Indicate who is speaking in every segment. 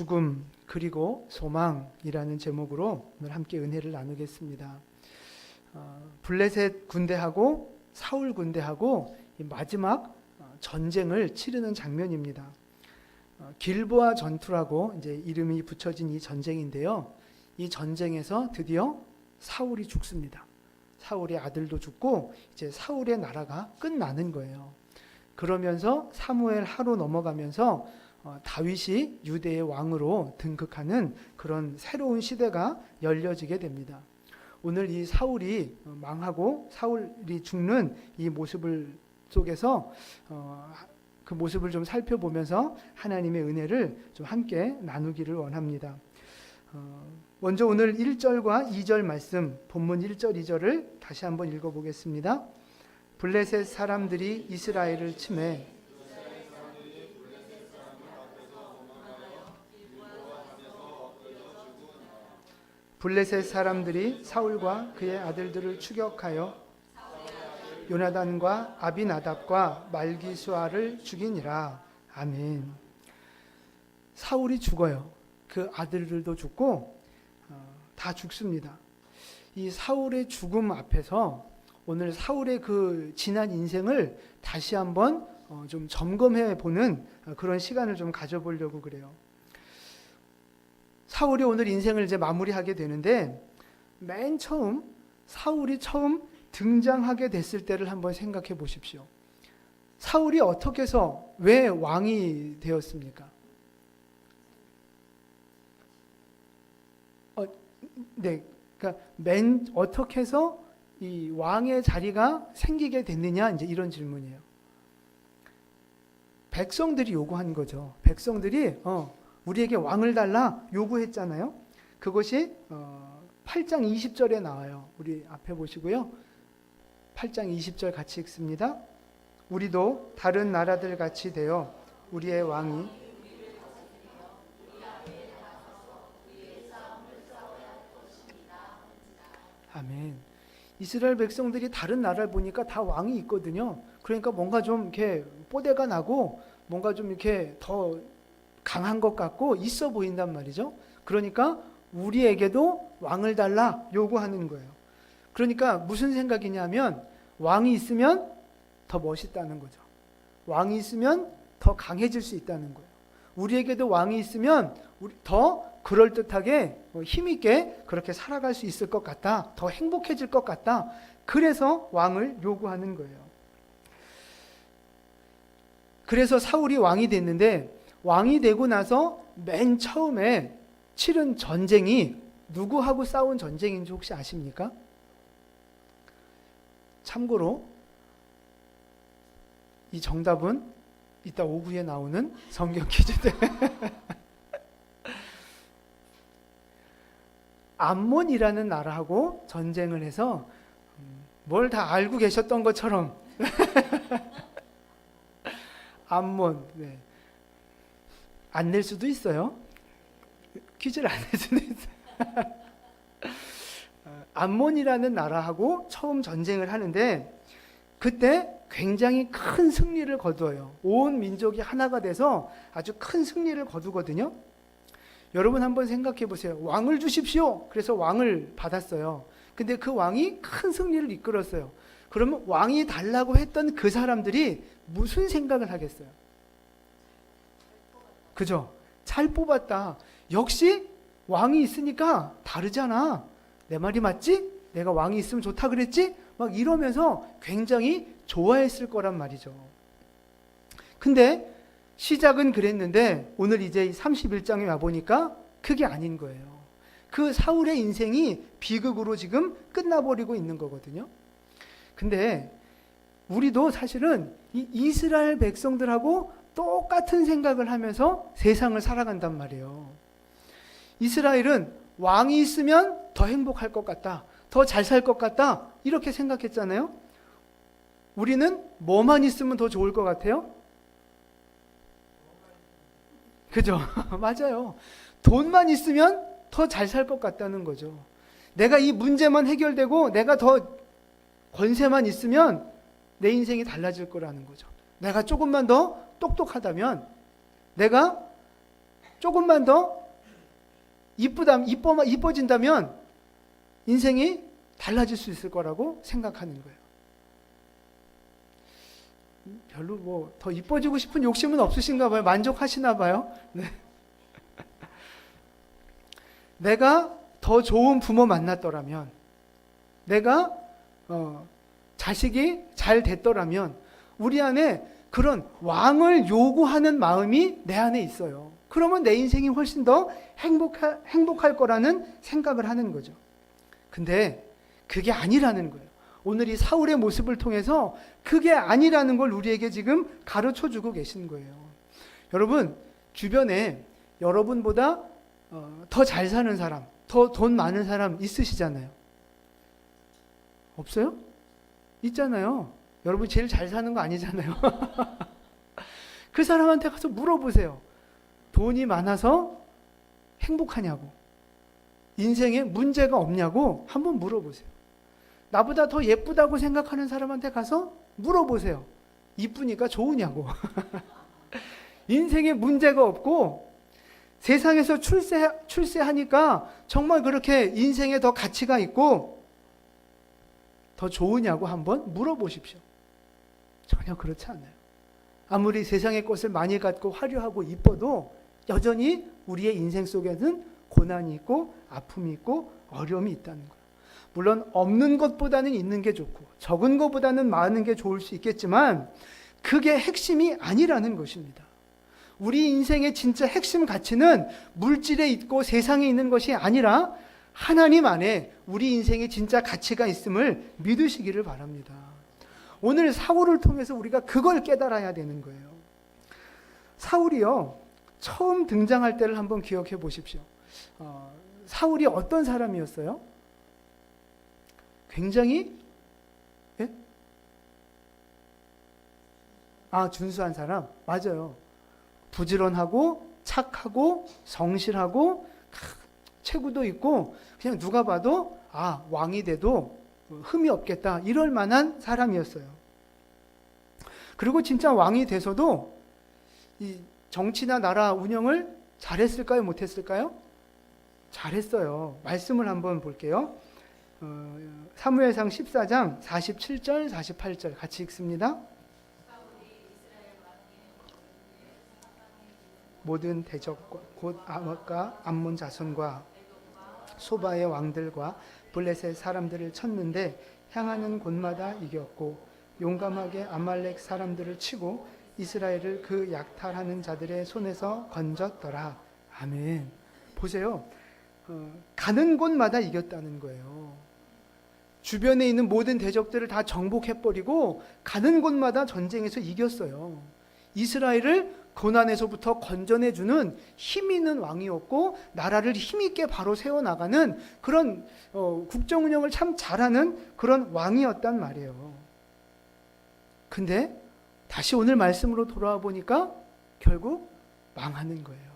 Speaker 1: 죽음 그리고 소망이라는 제목으로 오늘 함께 은혜를 나누겠습니다. 어, 블레셋 군대하고 사울 군대하고 이 마지막 어, 전쟁을 치르는 장면입니다. 어, 길보아 전투라고 이제 이름이 붙여진 이 전쟁인데요. 이 전쟁에서 드디어 사울이 죽습니다. 사울의 아들도 죽고 이제 사울의 나라가 끝나는 거예요. 그러면서 사무엘 하루 넘어가면서 어, 다윗이 유대의 왕으로 등극하는 그런 새로운 시대가 열려지게 됩니다. 오늘 이 사울이 어, 망하고 사울이 죽는 이 모습을 속에서 어, 그 모습을 좀 살펴보면서 하나님의 은혜를 좀 함께 나누기를 원합니다. 어, 먼저 오늘 1절과 2절 말씀, 본문 1절, 2절을 다시 한번 읽어보겠습니다. 블레셋 사람들이 이스라엘을 침해 블레셋 사람들이 사울과 그의 아들들을 추격하여 요나단과 아비나답과 말기수아를 죽이니라. 아멘. 사울이 죽어요. 그 아들들도 죽고 어, 다 죽습니다. 이 사울의 죽음 앞에서 오늘 사울의 그 지난 인생을 다시 한번 어, 좀 점검해 보는 어, 그런 시간을 좀 가져보려고 그래요. 사울이 오늘 인생을 이제 마무리하게 되는데 맨 처음 사울이 처음 등장하게 됐을 때를 한번 생각해 보십시오. 사울이 어떻게 해서 왜 왕이 되었습니까? 어, 네, 그러니까 맨 어떻게 해서 이 왕의 자리가 생기게 됐느냐 이제 이런 질문이에요. 백성들이 요구한 거죠. 백성들이 어, 우리에게 왕을 달라 요구했잖아요. 그것이 어, 8장 20절에 나와요. 우리 앞에 보시고요. 8장 20절 같이 읽습니다. 우리도 다른 나라들 같이 되어 우리의 왕이 아멘. 이스라엘 백성들이 다른 나라를 보니까 다 왕이 있거든요. 그러니까 뭔가 좀 이렇게 뽀대가 나고 뭔가 좀 이렇게 더 강한 것 같고 있어 보인단 말이죠. 그러니까 우리에게도 왕을 달라 요구하는 거예요. 그러니까 무슨 생각이냐면 왕이 있으면 더 멋있다는 거죠. 왕이 있으면 더 강해질 수 있다는 거예요. 우리에게도 왕이 있으면 더 그럴듯하게 뭐 힘있게 그렇게 살아갈 수 있을 것 같다. 더 행복해질 것 같다. 그래서 왕을 요구하는 거예요. 그래서 사울이 왕이 됐는데 왕이 되고 나서 맨 처음에 치른 전쟁이 누구하고 싸운 전쟁인지 혹시 아십니까? 참고로 이 정답은 이따 오후에 나오는 성경 퀴즈들. 암몬이라는 나라하고 전쟁을 해서 음, 뭘다 알고 계셨던 것처럼 암몬 네. 안 낼 수도 있어요. 퀴즈를 안 낼 수도 있어요. 어, 암몬이라는 나라하고 처음 전쟁을 하는데 그때 굉장히 큰 승리를 거두어요. 온 민족이 하나가 돼서 아주 큰 승리를 거두거든요. 여러분 한번 생각해 보세요. 왕을 주십시오. 그래서 왕을 받았어요. 근데 그 왕이 큰 승리를 이끌었어요. 그러면 왕이 달라고 했던 그 사람들이 무슨 생각을 하겠어요? 그죠? 잘 뽑았다. 역시 왕이 있으니까 다르잖아. 내 말이 맞지? 내가 왕이 있으면 좋다 그랬지? 막 이러면서 굉장히 좋아했을 거란 말이죠. 근데 시작은 그랬는데 오늘 이제 31장에 와 보니까 그게 아닌 거예요. 그 사울의 인생이 비극으로 지금 끝나버리고 있는 거거든요. 근데 우리도 사실은 이 이스라엘 백성들하고 똑같은 생각을 하면서 세상을 살아간단 말이에요. 이스라엘은 왕이 있으면 더 행복할 것 같다. 더 잘 살 것 같다. 이렇게 생각했잖아요. 우리는 뭐만 있으면 더 좋을 것 같아요? 그죠? 맞아요. 돈만 있으면 더 잘 살 것 같다는 거죠. 내가 이 문제만 해결되고 내가 더 권세만 있으면 내 인생이 달라질 거라는 거죠. 내가 조금만 더 똑똑하다면 내가 조금만 더 이쁘다, 이뻐, 이뻐진다면 인생이 달라질 수 있을 거라고 생각하는 거예요. 음, 별로 뭐 더 이뻐지고 싶은 욕심은 없으신가 봐요. 만족하시나 봐요. 네. 내가 더 좋은 부모 만났더라면, 내가 어, 자식이 잘 됐더라면, 우리 안에 그런 왕을 요구하는 마음이 내 안에 있어요. 그러면 내 인생이 훨씬 더 행복할, 행복할 거라는 생각을 하는 거죠. 근데 그게 아니라는 거예요. 오늘 이 사울의 모습을 통해서 그게 아니라는 걸 우리에게 지금 가르쳐 주고 계신 거예요. 여러분, 주변에 여러분보다 어, 더잘 사는 사람, 더 돈 많은 사람 있으시잖아요. 없어요? 있잖아요. 여러분 제일 잘 사는 거 아니잖아요. 그 사람한테 가서 물어보세요. 돈이 많아서 행복하냐고. 인생에 문제가 없냐고 한번 물어보세요. 나보다 더 예쁘다고 생각하는 사람한테 가서 물어보세요. 이쁘니까 좋으냐고. 인생에 문제가 없고 세상에서 출세, 출세하니까 정말 그렇게 인생에 더 가치가 있고 더 좋으냐고 한번 물어보십시오. 전혀 그렇지 않아요. 아무리 세상의 것을 많이 갖고 화려하고 이뻐도 여전히 우리의 인생 속에는 고난이 있고 아픔이 있고 어려움이 있다는 거예요. 물론 없는 것보다는 있는 게 좋고 적은 것보다는 많은 게 좋을 수 있겠지만 그게 핵심이 아니라는 것입니다. 우리 인생의 진짜 핵심 가치는 물질에 있고 세상에 있는 것이 아니라 하나님 안에 우리 인생에 진짜 가치가 있음을 믿으시기를 바랍니다. 오늘 사울을 통해서 우리가 그걸 깨달아야 되는 거예요. 사울이요, 처음 등장할 때를 한번 기억해 보십시오. 어, 사울이 어떤 사람이었어요? 굉장히 예? 아 준수한 사람 맞아요. 부지런하고 착하고 성실하고 체구도 있고 그냥 누가 봐도 아 왕이 돼도 흠이 없겠다 이럴 만한 사람이었어요. 그리고 진짜 왕이 돼서도 이 정치나 나라 운영을 잘했을까요? 못했을까요? 잘했어요. 말씀을 한번 볼게요. 어, 사무엘상 14장 47절, 48절 같이 읽습니다. 모든 대적과 곧 아합과 암몬 자손과 소바의 왕들과 블레셋 사람들을 쳤는데 향하는 곳마다 이겼고 용감하게 아말렉 사람들을 치고 이스라엘을 그 약탈하는 자들의 손에서 건졌더라. 아멘. 보세요. 어, 가는 곳마다 이겼다는 거예요. 주변에 있는 모든 대적들을 다 정복해버리고 가는 곳마다 전쟁에서 이겼어요. 이스라엘을 고난에서부터 건져내주는 힘 있는 왕이었고 나라를 힘 있게 바로 세워 나가는 그런 어, 국정 운영을 참 잘하는 그런 왕이었단 말이에요. 근데 다시 오늘 말씀으로 돌아와 보니까 결국 망하는 거예요.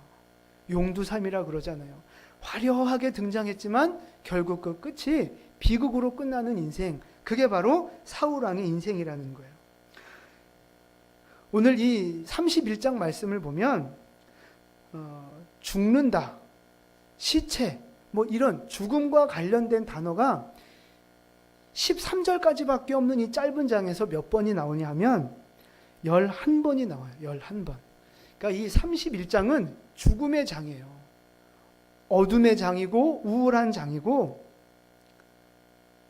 Speaker 1: 용두삼이라 그러잖아요. 화려하게 등장했지만 결국 그 끝이 비극으로 끝나는 인생. 그게 바로 사울 왕의 인생이라는 거예요. 오늘 이 31장 말씀을 보면 어, 죽는다, 시체, 뭐 이런 죽음과 관련된 단어가 13절까지밖에 없는 이 짧은 장에서 몇 번이 나오냐 하면 11번이 나와요. 11번. 그러니까 이 31장은 죽음의 장이에요. 어둠의 장이고 우울한 장이고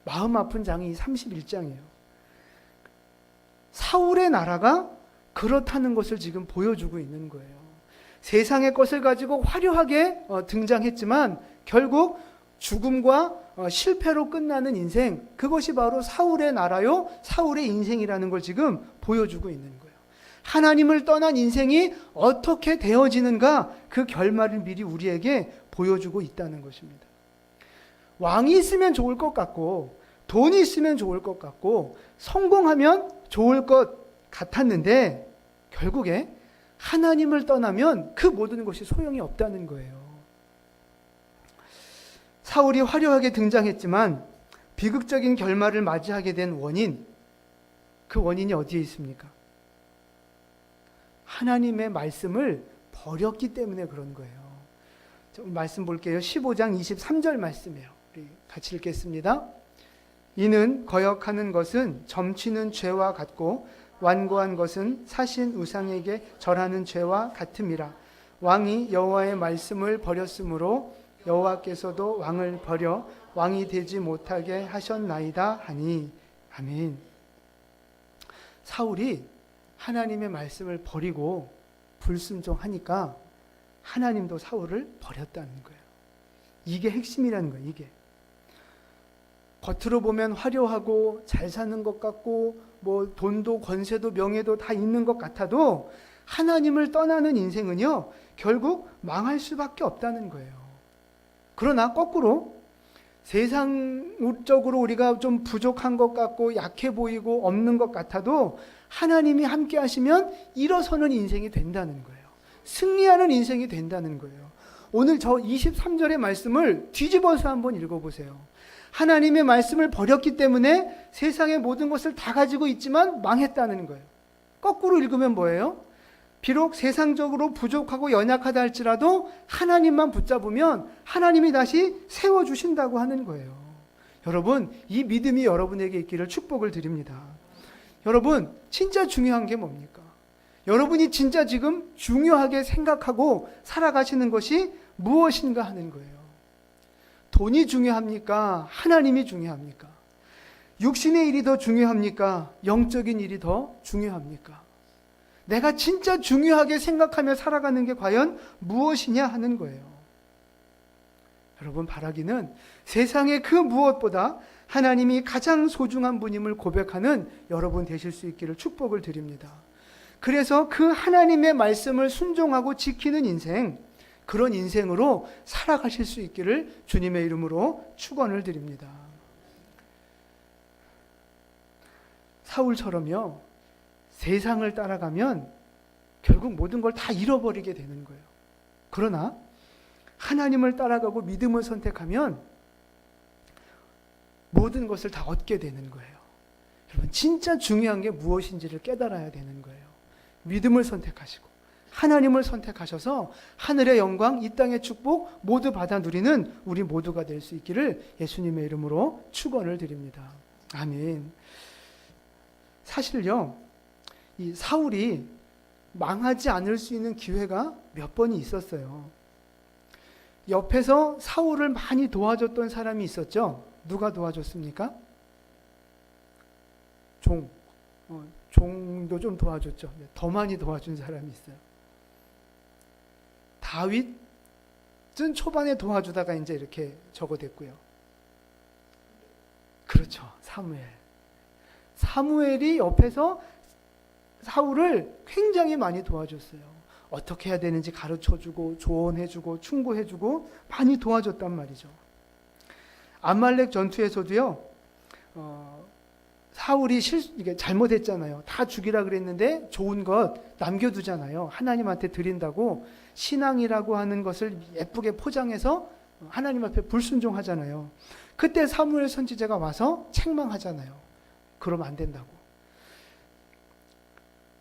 Speaker 1: 마음 아픈 장이 이 31장이에요. 사울의 나라가 그렇다는 것을 지금 보여주고 있는 거예요. 세상의 것을 가지고 화려하게 어, 등장했지만 결국 죽음과 어, 실패로 끝나는 인생, 그것이 바로 사울의 나라요, 사울의 인생이라는 걸 지금 보여주고 있는 거예요. 하나님을 떠난 인생이 어떻게 되어지는가 그 결말을 미리 우리에게 보여주고 있다는 것입니다. 왕이 있으면 좋을 것 같고, 돈이 있으면 좋을 것 같고, 성공하면 좋을 것 같았는데, 결국에 하나님을 떠나면 그 모든 것이 소용이 없다는 거예요. 사울이 화려하게 등장했지만 비극적인 결말을 맞이하게 된 원인, 그 원인이 어디에 있습니까? 하나님의 말씀을 버렸기 때문에 그런 거예요. 말씀 볼게요. 15장 23절 말씀이에요. 우리 같이 읽겠습니다. 이는 거역하는 것은 점치는 죄와 같고 완고한 것은 사신 우상에게 절하는 죄와 같음이라. 왕이 여호와의 말씀을 버렸으므로 여호와께서도 왕을 버려 왕이 되지 못하게 하셨나이다 하니 아멘. 사울이 하나님의 말씀을 버리고 불순종하니까 하나님도 사울을 버렸다는 거예요. 이게 핵심이라는 거예요. 이게 겉으로 보면 화려하고 잘 사는 것 같고 뭐 돈도 권세도 명예도 다 있는 것 같아도 하나님을 떠나는 인생은요 결국 망할 수밖에 없다는 거예요. 그러나 거꾸로 세상적으로 우리가 좀 부족한 것 같고 약해 보이고 없는 것 같아도 하나님이 함께 하시면 일어서는 인생이 된다는 거예요. 승리하는 인생이 된다는 거예요. 오늘 저 23절의 말씀을 뒤집어서 한번 읽어보세요. 하나님의 말씀을 버렸기 때문에 세상의 모든 것을 다 가지고 있지만 망했다는 거예요. 거꾸로 읽으면 뭐예요? 비록 세상적으로 부족하고 연약하다 할지라도 하나님만 붙잡으면 하나님이 다시 세워주신다고 하는 거예요. 여러분, 이 믿음이 여러분에게 있기를 축복을 드립니다. 여러분, 진짜 중요한 게 뭡니까? 여러분이 진짜 지금 중요하게 생각하고 살아가시는 것이 무엇인가 하는 거예요. 돈이 중요합니까? 하나님이 중요합니까? 육신의 일이 더 중요합니까? 영적인 일이 더 중요합니까? 내가 진짜 중요하게 생각하며 살아가는 게 과연 무엇이냐 하는 거예요. 여러분 바라기는 세상의 그 무엇보다 하나님이 가장 소중한 분임을 고백하는 여러분 되실 수 있기를 축복을 드립니다. 그래서 그 하나님의 말씀을 순종하고 지키는 인생, 그런 인생으로 살아가실 수 있기를 주님의 이름으로 축원을 드립니다. 사울처럼요. 세상을 따라가면 결국 모든 걸 다 잃어버리게 되는 거예요. 그러나 하나님을 따라가고 믿음을 선택하면 모든 것을 다 얻게 되는 거예요. 여러분, 진짜 중요한 게 무엇인지를 깨달아야 되는 거예요. 믿음을 선택하시고, 하나님을 선택하셔서 하늘의 영광, 이 땅의 축복 모두 받아 누리는 우리 모두가 될 수 있기를 예수님의 이름으로 축원을 드립니다. 아멘. 사실요, 이 사울이 망하지 않을 수 있는 기회가 몇 번이 있었어요. 옆에서 사울을 많이 도와줬던 사람이 있었죠. 누가 도와줬습니까? 종. 어, 종도 좀 도와줬죠. 네, 더 많이 도와준 사람이 있어요. 다윗은 초반에 도와주다가 이제 이렇게 적어댔고요. 그렇죠. 사무엘. 사무엘이 옆에서 사울을 굉장히 많이 도와줬어요. 어떻게 해야 되는지 가르쳐 주고 조언해 주고 충고해 주고 많이 도와줬단 말이죠. 아말렉 전투에서도요. 어, 사울이 실 잘못했잖아요. 다 죽이라 그랬는데 좋은 것 남겨두잖아요. 하나님한테 드린다고 신앙이라고 하는 것을 예쁘게 포장해서 하나님 앞에 불순종하잖아요. 그때 사무엘 선지자가 와서 책망하잖아요. 그러면 안 된다고.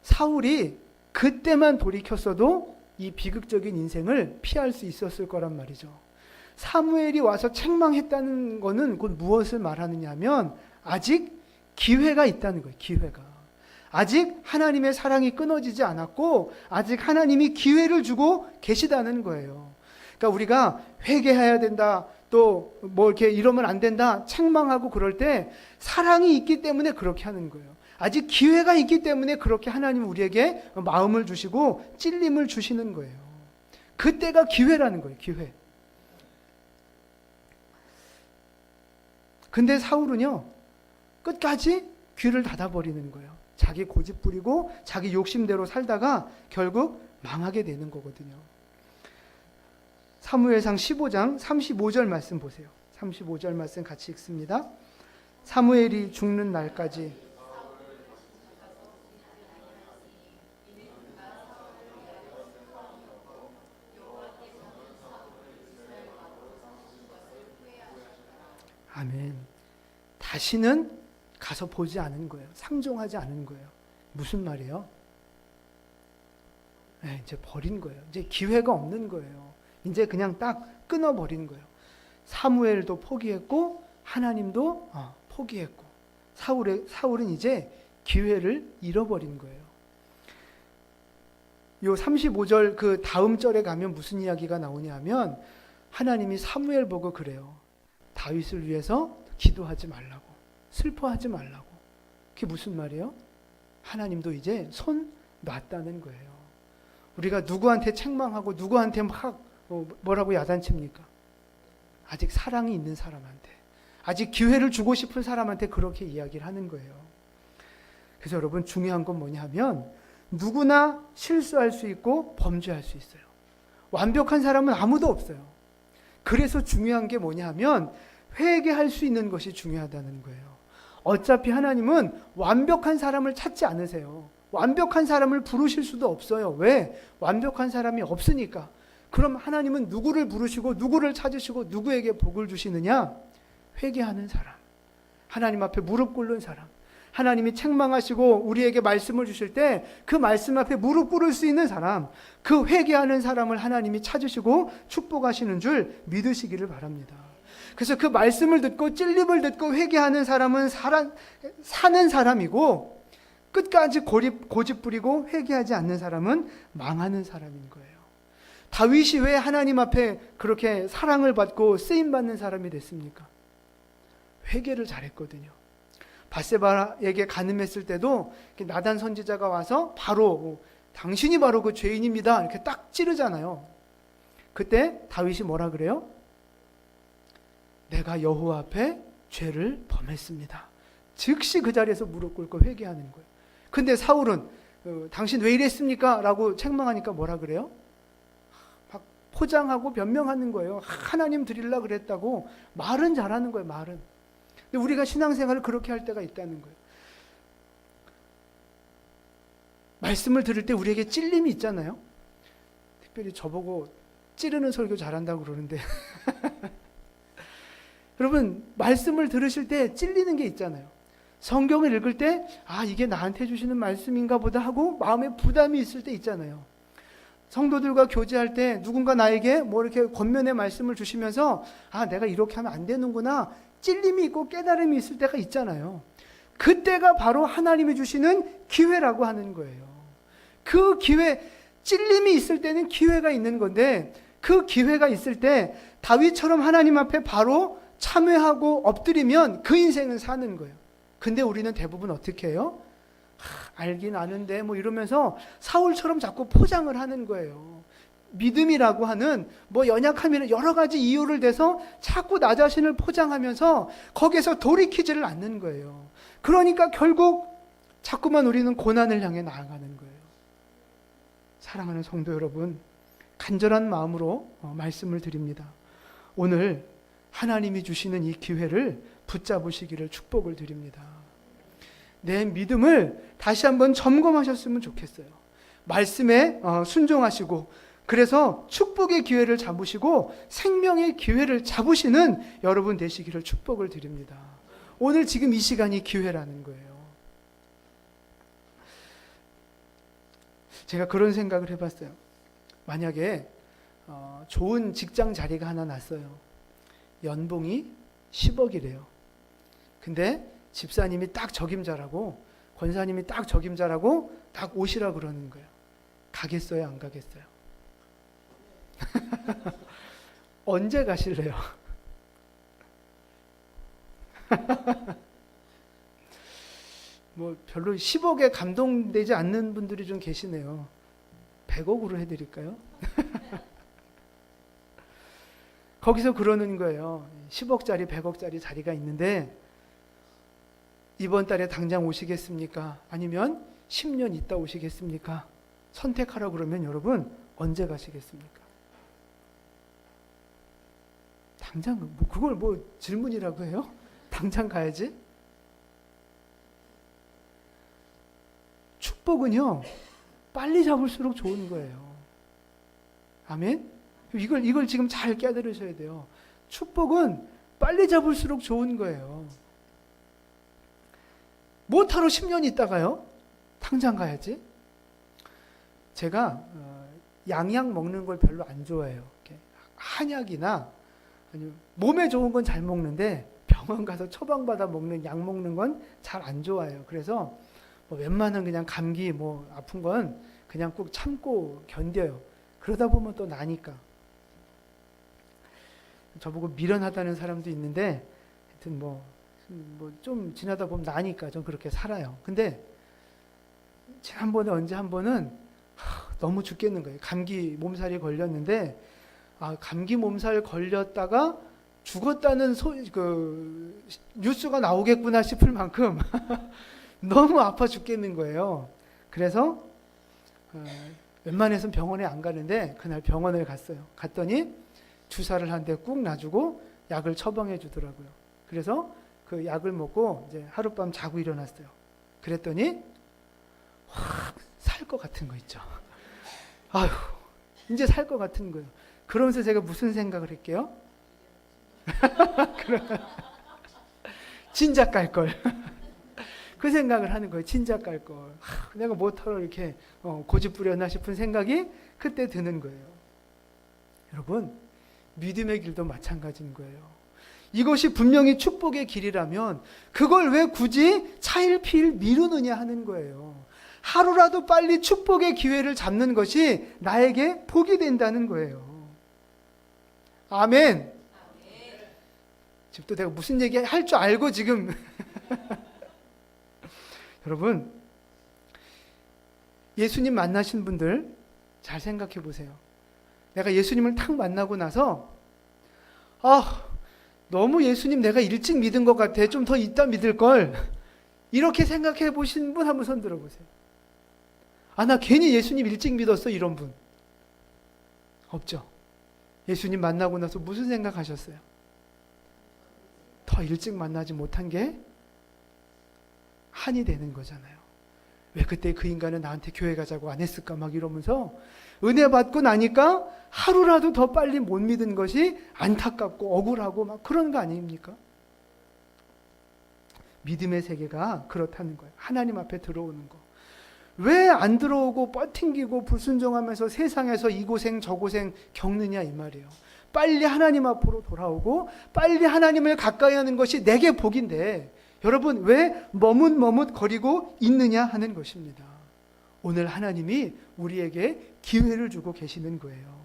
Speaker 1: 사울이 그때만 돌이켰어도 이 비극적인 인생을 피할 수 있었을 거란 말이죠. 사무엘이 와서 책망했다는 것은 곧 무엇을 말하느냐 하면 아직 기회가 있다는 거예요. 기회가. 아직 하나님의 사랑이 끊어지지 않았고 아직 하나님이 기회를 주고 계시다는 거예요. 그러니까 우리가 회개해야 된다. 또 뭐 이렇게 이러면 안 된다. 책망하고 그럴 때 사랑이 있기 때문에 그렇게 하는 거예요. 아직 기회가 있기 때문에 그렇게 하나님 우리에게 마음을 주시고 찔림을 주시는 거예요. 그때가 기회라는 거예요. 기회. 근데 사울은요. 끝까지 귀를 닫아버리는 거예요. 자기 고집 부리고 자기 욕심대로 살다가 결국 망하게 되는 거거든요. 사무엘상 15장 35절 말씀 보세요. 35절 말씀 같이 읽습니다. 사무엘이 죽는 날까지 아멘. 다시는 가서 보지 않은 거예요. 상종하지 않은 거예요. 무슨 말이에요? 네, 이제 버린 거예요. 이제 기회가 없는 거예요. 이제 그냥 딱 끊어버린 거예요. 사무엘도 포기했고 하나님도 어, 포기했고 사울의 사울은 이제 기회를 잃어버린 거예요. 요 35절 그 다음 절에 가면 무슨 이야기가 나오냐면 하나님이 사무엘 보고 그래요. 다윗을 위해서 기도하지 말라고. 슬퍼하지 말라고. 그게 무슨 말이에요? 하나님도 이제 손 놨다는 거예요. 우리가 누구한테 책망하고 누구한테 막 어, 뭐라고 야단칩니까? 아직 사랑이 있는 사람한테, 아직 기회를 주고 싶은 사람한테 그렇게 이야기를 하는 거예요. 그래서 여러분 중요한 건 뭐냐 하면 누구나 실수할 수 있고 범죄할 수 있어요. 완벽한 사람은 아무도 없어요. 그래서 중요한 게 뭐냐 하면 회개할 수 있는 것이 중요하다는 거예요. 어차피 하나님은 완벽한 사람을 찾지 않으세요. 완벽한 사람을 부르실 수도 없어요. 왜? 완벽한 사람이 없으니까. 그럼 하나님은 누구를 부르시고 누구를 찾으시고 누구에게 복을 주시느냐? 회개하는 사람. 하나님 앞에 무릎 꿇는 사람. 하나님이 책망하시고 우리에게 말씀을 주실 때 그 말씀 앞에 무릎 꿇을 수 있는 사람, 그 회개하는 사람을 하나님이 찾으시고 축복하시는 줄 믿으시기를 바랍니다. 그래서 그 말씀을 듣고 찔림을 듣고 회개하는 사람은 살아, 사는 사람이고 끝까지 고립, 고집 부리고 회개하지 않는 사람은 망하는 사람인 거예요. 다윗이 왜 하나님 앞에 그렇게 사랑을 받고 쓰임 받는 사람이 됐습니까? 회개를 잘했거든요. 바세바에게 간음했을 때도 나단 선지자가 와서 바로 당신이 바로 그 죄인입니다. 이렇게 딱 찌르잖아요. 그때 다윗이 뭐라 그래요? 내가 여호와 앞에 죄를 범했습니다. 즉시 그 자리에서 무릎 꿇고 회개하는 거예요. 근데 사울은 어, 당신 왜 이랬습니까? 라고 책망하니까 뭐라 그래요? 막 포장하고 변명하는 거예요. 하나님 드릴라 그랬다고 말은 잘하는 거예요. 말은. 근데 우리가 신앙생활을 그렇게 할 때가 있다는 거예요. 말씀을 들을 때 우리에게 찔림이 있잖아요. 특별히 저보고 찌르는 설교 잘한다고 그러는데 여러분 말씀을 들으실 때 찔리는 게 있잖아요. 성경을 읽을 때 아 이게 나한테 주시는 말씀인가 보다 하고 마음에 부담이 있을 때 있잖아요. 성도들과 교제할 때 누군가 나에게 뭐 이렇게 권면의 말씀을 주시면서 아 내가 이렇게 하면 안 되는구나 찔림이 있고 깨달음이 있을 때가 있잖아요. 그때가 바로 하나님이 주시는 기회라고 하는 거예요. 그 기회 찔림이 있을 때는 기회가 있는 건데 그 기회가 있을 때 다윗처럼 하나님 앞에 바로 참회하고 엎드리면 그 인생은 사는 거예요. 근데 우리는 대부분 어떻게 해요? 하, 알긴 아는데 뭐 이러면서 사울처럼 자꾸 포장을 하는 거예요. 믿음이라고 하는 뭐 연약함이나 여러 가지 이유를 대서 자꾸 나 자신을 포장하면서 거기에서 돌이키지를 않는 거예요. 그러니까 결국 자꾸만 우리는 고난을 향해 나아가는 거예요. 사랑하는 성도 여러분, 간절한 마음으로 어, 말씀을 드립니다. 오늘 하나님이 주시는 이 기회를 붙잡으시기를 축복을 드립니다. 내 믿음을 다시 한번 점검하셨으면 좋겠어요. 말씀에 어, 순종하시고 그래서 축복의 기회를 잡으시고 생명의 기회를 잡으시는 여러분 되시기를 축복을 드립니다. 오늘 지금 이 시간이 기회라는 거예요. 제가 그런 생각을 해봤어요. 만약에 어, 좋은 직장 자리가 하나 났어요. 연봉이 10억이래요. 근데 집사님이 딱 적임자라고 권사님이 딱 적임자라고 딱 오시라 그러는 거예요. 가겠어요, 안 가겠어요? 언제 가실래요? 뭐 별로 10억에 감동되지 않는 분들이 좀 계시네요. 100억으로 해드릴까요? 거기서 그러는 거예요. 10억짜리, 100억짜리 자리가 있는데 이번 달에 당장 오시겠습니까? 아니면 10년 있다 오시겠습니까? 선택하라 그러면 여러분 언제 가시겠습니까? 당장 뭐 그걸 뭐 질문이라고 해요? 당장 가야지? 축복은요 빨리 잡을수록 좋은 거예요. 아멘. 이걸 이걸 지금 잘 깨달으셔야 돼요. 축복은 빨리 잡을수록 좋은 거예요. 못하러 10년 있다가요? 당장 가야지. 제가 어, 양약 먹는 걸 별로 안 좋아해요. 한약이나 아니면 몸에 좋은 건 잘 먹는데 병원 가서 처방받아 먹는 약 먹는 건 잘 안 좋아요. 그래서 뭐 웬만한 그냥 감기 뭐 아픈 건 그냥 꼭 참고 견뎌요. 그러다 보면 또 나니까. 저보고 미련하다는 사람도 있는데 하여튼 뭐 뭐 좀 지나다 보면 나니까 좀 그렇게 살아요. 근데 지난번에 언제 한 번은 하, 너무 죽겠는 거예요. 감기 몸살이 걸렸는데 아 감기 몸살 걸렸다가 죽었다는 소, 그 뉴스가 나오겠구나 싶을 만큼 너무 아파 죽겠는 거예요. 그래서 어, 웬만해선 병원에 안 가는데 그날 병원을 갔어요. 갔더니 주사를 한 대 꾹 놔주고 약을 처방해 주더라고요. 그래서 그 약을 먹고 이제 하룻밤 자고 일어났어요. 그랬더니 확 살 것 같은 거 있죠. 아휴, 이제 살 것 같은 거예요. 그러면서 제가 무슨 생각을 할게요? 진작 갈 걸. 그 생각을 하는 거예요. 진작 갈 걸. 하, 내가 뭐하러 이렇게 어, 고집 부렸나 싶은 생각이 그때 드는 거예요. 여러분, 믿음의 길도 마찬가지인 거예요. 이것이 분명히 축복의 길이라면 그걸 왜 굳이 차일피일 미루느냐 하는 거예요. 하루라도 빨리 축복의 기회를 잡는 것이 나에게 복이 된다는 거예요. 아멘. 지금 또 내가 무슨 얘기 할 줄 알고 지금 여러분 예수님 만나신 분들 잘 생각해 보세요. 내가 예수님을 탁 만나고 나서 아 너무 예수님 내가 일찍 믿은 것 같아 좀 더 이따 믿을 걸 이렇게 생각해 보신 분 한번 손 들어보세요. 아 나 괜히 예수님 일찍 믿었어 이런 분 없죠. 예수님 만나고 나서 무슨 생각하셨어요? 더 일찍 만나지 못한 게 한이 되는 거잖아요. 왜 그때 그 인간은 나한테 교회 가자고 안 했을까 막 이러면서 은혜 받고 나니까 하루라도 더 빨리 못 믿은 것이 안타깝고 억울하고 막 그런 거 아닙니까? 믿음의 세계가 그렇다는 거예요. 하나님 앞에 들어오는 거. 왜 안 들어오고 뻗팅기고 불순종하면서 세상에서 이 고생 저 고생 겪느냐 이 말이에요. 빨리 하나님 앞으로 돌아오고 빨리 하나님을 가까이 하는 것이 내게 복인데 여러분 왜 머뭇머뭇 거리고 있느냐 하는 것입니다. 오늘 하나님이 우리에게 기회를 주고 계시는 거예요.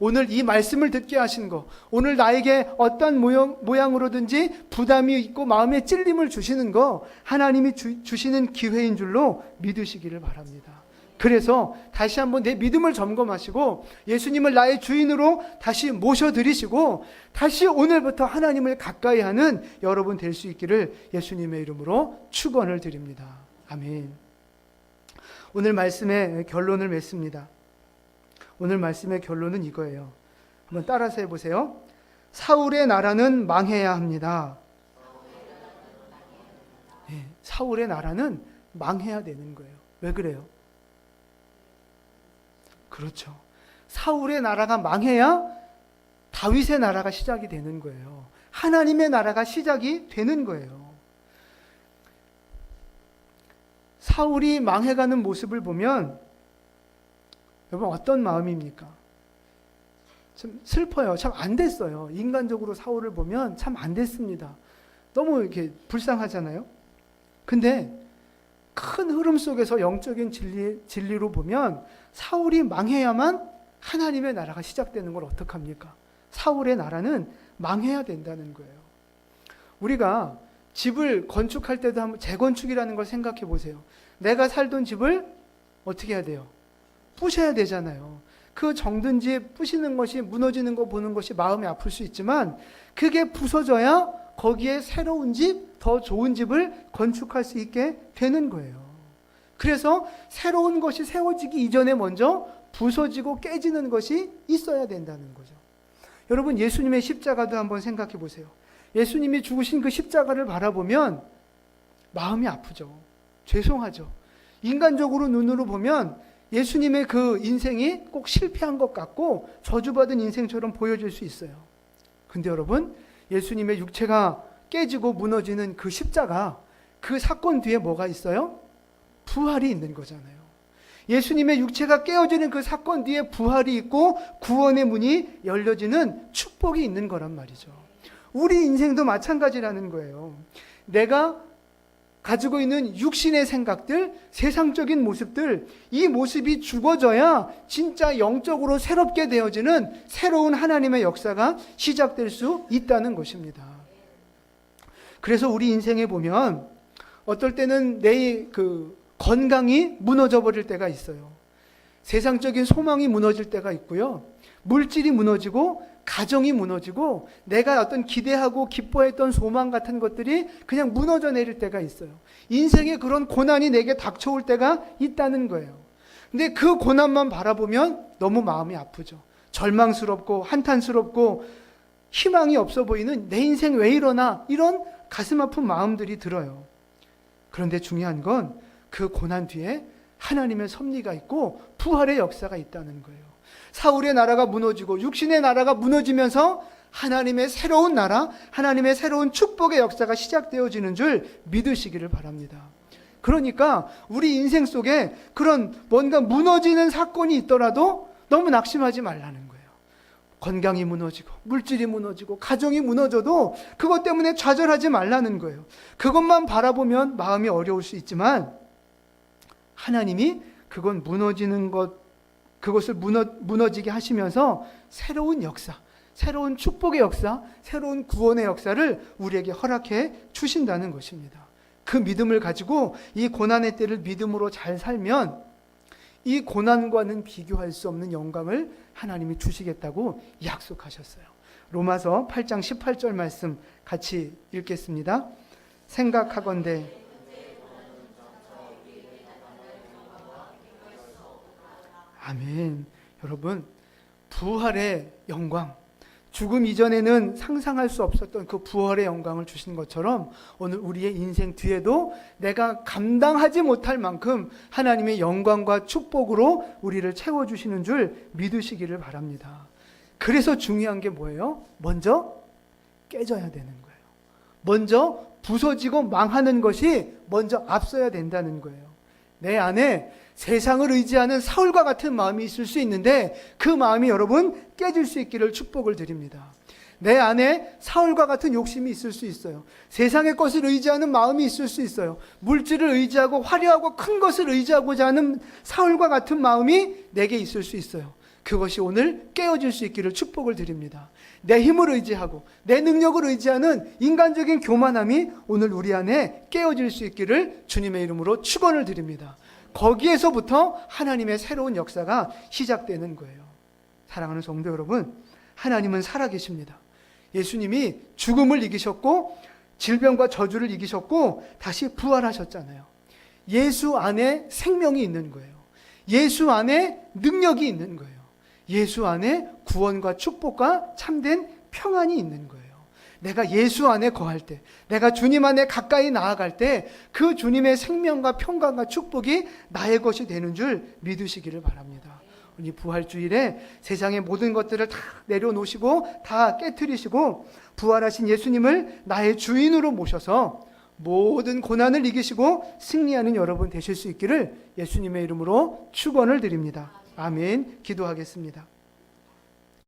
Speaker 1: 오늘 이 말씀을 듣게 하신 거, 오늘 나에게 어떤 모양, 모양으로든지 부담이 있고 마음에 찔림을 주시는 거, 하나님이 주, 주시는 기회인 줄로 믿으시기를 바랍니다. 그래서 다시 한번 내 믿음을 점검하시고 예수님을 나의 주인으로 다시 모셔드리시고 다시 오늘부터 하나님을 가까이 하는 여러분 될 수 있기를 예수님의 이름으로 축원을 드립니다. 아멘. 오늘 말씀의 결론을 맺습니다. 오늘 말씀의 결론은 이거예요. 한번 따라서 해보세요. 사울의 나라는 망해야 합니다. 네, 사울의 나라는 망해야 되는 거예요. 왜 그래요? 그렇죠. 사울의 나라가 망해야 다윗의 나라가 시작이 되는 거예요. 하나님의 나라가 시작이 되는 거예요. 사울이 망해가는 모습을 보면 여러분 어떤 마음입니까? 참 슬퍼요. 참 안 됐어요. 인간적으로 사울을 보면 참 안 됐습니다. 너무 이렇게 불쌍하잖아요. 근데 큰 흐름 속에서 영적인 진리, 진리로 보면 사울이 망해야만 하나님의 나라가 시작되는 걸 어떡합니까? 사울의 나라는 망해야 된다는 거예요. 우리가 집을 건축할 때도 한번 재건축이라는 걸 생각해 보세요. 내가 살던 집을 어떻게 해야 돼요? 부셔야 되잖아요. 그 정든 집 부시는 것이 무너지는 거 보는 것이 마음이 아플 수 있지만 그게 부서져야 거기에 새로운 집, 더 좋은 집을 건축할 수 있게 되는 거예요. 그래서 새로운 것이 세워지기 이전에 먼저 부서지고 깨지는 것이 있어야 된다는 거죠. 여러분 예수님의 십자가도 한번 생각해 보세요. 예수님이 죽으신 그 십자가를 바라보면 마음이 아프죠. 죄송하죠. 인간적으로 눈으로 보면 예수님의 그 인생이 꼭 실패한 것 같고 저주받은 인생처럼 보여질 수 있어요. 근데 여러분, 예수님의 육체가 깨지고 무너지는 그 십자가, 그 사건 뒤에 뭐가 있어요? 부활이 있는 거잖아요. 예수님의 육체가 깨어지는 그 사건 뒤에 부활이 있고 구원의 문이 열려지는 축복이 있는 거란 말이죠. 우리 인생도 마찬가지라는 거예요. 내가 가지고 있는 육신의 생각들, 세상적인 모습들, 이 모습이 죽어져야 진짜 영적으로 새롭게 되어지는 새로운 하나님의 역사가 시작될 수 있다는 것입니다. 그래서 우리 인생에 보면 어떨 때는 내 그 건강이 무너져 버릴 때가 있어요. 세상적인 소망이 무너질 때가 있고요. 물질이 무너지고 가정이 무너지고 내가 어떤 기대하고 기뻐했던 소망 같은 것들이 그냥 무너져 내릴 때가 있어요. 인생에 그런 고난이 내게 닥쳐올 때가 있다는 거예요. 근데 그 고난만 바라보면 너무 마음이 아프죠. 절망스럽고 한탄스럽고 희망이 없어 보이는 내 인생 왜 이러나 이런 가슴 아픈 마음들이 들어요. 그런데 중요한 건 그 고난 뒤에 하나님의 섭리가 있고 부활의 역사가 있다는 거예요. 사울의 나라가 무너지고 육신의 나라가 무너지면서 하나님의 새로운 나라, 하나님의 새로운 축복의 역사가 시작되어지는 줄 믿으시기를 바랍니다. 그러니까 우리 인생 속에 그런 뭔가 무너지는 사건이 있더라도 너무 낙심하지 말라는 거예요. 건강이 무너지고 물질이 무너지고 가정이 무너져도 그것 때문에 좌절하지 말라는 거예요. 그것만 바라보면 마음이 어려울 수 있지만 하나님이 그건 무너지는 것 그것을 무너, 무너지게 하시면서 새로운 역사, 새로운 축복의 역사, 새로운 구원의 역사를 우리에게 허락해 주신다는 것입니다. 그 믿음을 가지고 이 고난의 때를 믿음으로 잘 살면 이 고난과는 비교할 수 없는 영광을 하나님이 주시겠다고 약속하셨어요. 로마서 8장 18절 말씀 같이 읽겠습니다. 생각하건대 아멘. 여러분, 부활의 영광, 죽음 이전에는 상상할 수 없었던 그 부활의 영광을 주신 것처럼 오늘 우리의 인생 뒤에도 내가 감당하지 못할 만큼 하나님의 영광과 축복으로 우리를 채워주시는 줄 믿으시기를 바랍니다. 그래서 중요한 게 뭐예요? 먼저 깨져야 되는 거예요. 먼저 부서지고 망하는 것이 먼저 앞서야 된다는 거예요. 내 안에 세상을 의지하는 사울과 같은 마음이 있을 수 있는데 그 마음이 여러분 깨질 수 있기를 축복을 드립니다. 내 안에 사울과 같은 욕심이 있을 수 있어요. 세상의 것을 의지하는 마음이 있을 수 있어요. 물질을 의지하고 화려하고 큰 것을 의지하고자 하는 사울과 같은 마음이 내게 있을 수 있어요. 그것이 오늘 깨어질 수 있기를 축복을 드립니다. 내 힘을 의지하고 내 능력을 의지하는 인간적인 교만함이 오늘 우리 안에 깨어질 수 있기를 주님의 이름으로 축원을 드립니다. 거기에서부터 하나님의 새로운 역사가 시작되는 거예요. 사랑하는 성도 여러분, 하나님은 살아계십니다. 예수님이 죽음을 이기셨고 질병과 저주를 이기셨고 다시 부활하셨잖아요. 예수 안에 생명이 있는 거예요. 예수 안에 능력이 있는 거예요. 예수 안에 구원과 축복과 참된 평안이 있는 거예요. 내가 예수 안에 거할 때, 내가 주님 안에 가까이 나아갈 때, 그 주님의 생명과 평강과 축복이 나의 것이 되는 줄 믿으시기를 바랍니다. 이 부활주일에 세상의 모든 것들을 다 내려놓으시고, 다 깨뜨리시고, 부활하신 예수님을 나의 주인으로 모셔서 모든 고난을 이기시고 승리하는 여러분 되실 수 있기를 예수님의 이름으로 축원을 드립니다. 아멘. 기도하겠습니다.